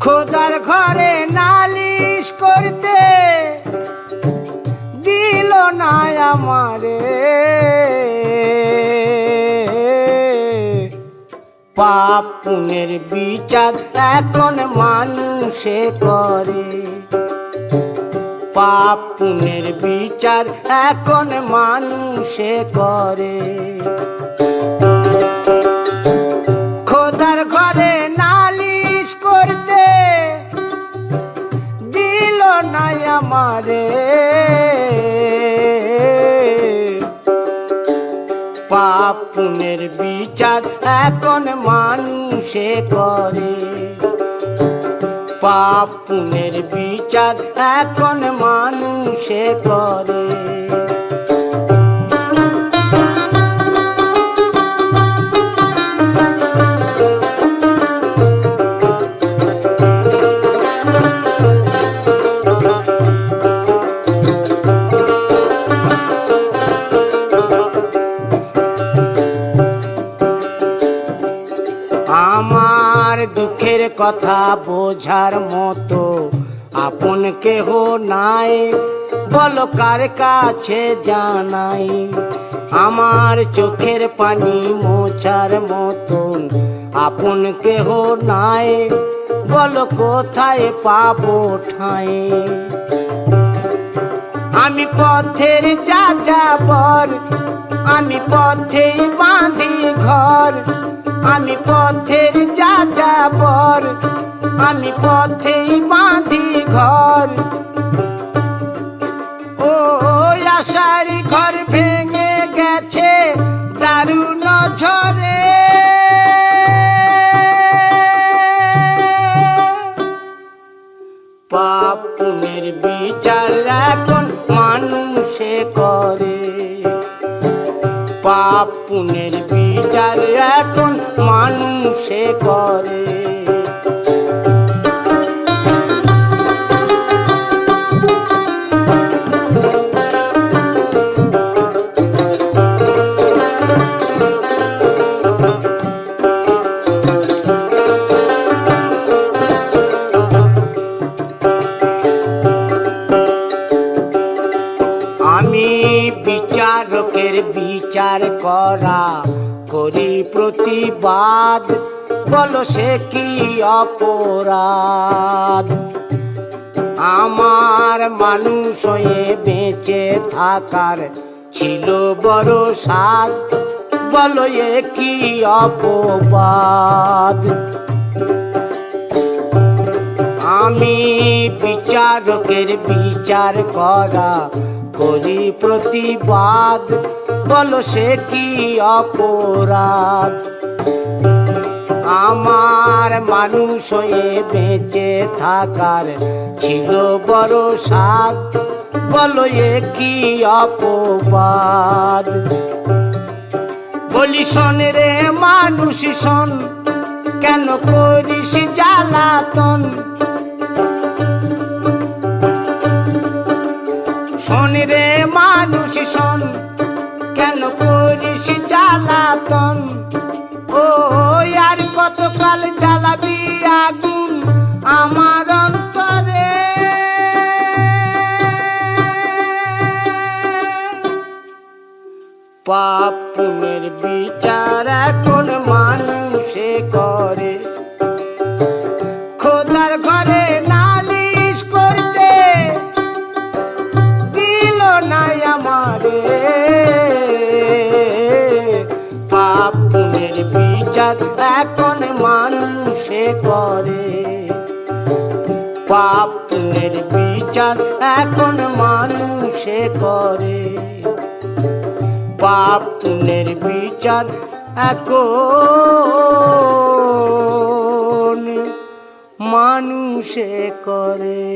খোদার ঘরে নালিশ করতে দিল না আমারে। পাপ পুনের বিচার এখন মানুষে করে। পাপ পুনের বিচার এখন মানুষে করে। পাপ পুনের বিচার এখন মানুষে করে। পাপ পুনের বিচার এখন মানুষে করে। আমার দুঃখের কথা বোঝার মতো আপন কেহ নাই। বল কার কাছে জানাই। আমার চোখের পানি মোছার মতন আপন কেহ নাই। বল কোথায় পাবো ঠাই। আমি পথের যা যাবর আমি পথেই বাঁধি ঘর। আমি পথের যাবর আমি পথেই বাঁধি ঘর। ও আশার ঘর ভেঙে গেছে, দারুণ ঝরে পাপ পুনের বিচার এখন মানুষে করে। পাপ পুনের বিচার এখন মানুষে করে। বিচার করা করি প্রতিবাদ। বলো সে কি অপরাধ? আমার মানুষ হয়ে বেঁচে থাকার ছিল বড় সাদ বলো এ কি অপবাদ? আমি বিচারকের বিচার করা করি প্রতিবাদ। বলো সে কি অপরাধ? আমার মানুষ হয়ে বেঁচে থাকার ছিল বড় সাদ বলো এ কি অপবাদ? বলি, শোন রে মানুষ, শোন, কেন করিস জ্বালাতন? শোন রে মানুষ, শোন কেন করিস জ্বালাতন? ও, আর কতকাল জ্বালাবি আগুন আমার অন্তরে? পাপ পুনের বিচার এখন মানুষে করে। খোদার ঘরে করে। পাপ পুণ্যের বিচার এখন মানুষে করে। পাপ পুনের বিচার এখন মানুষে করে।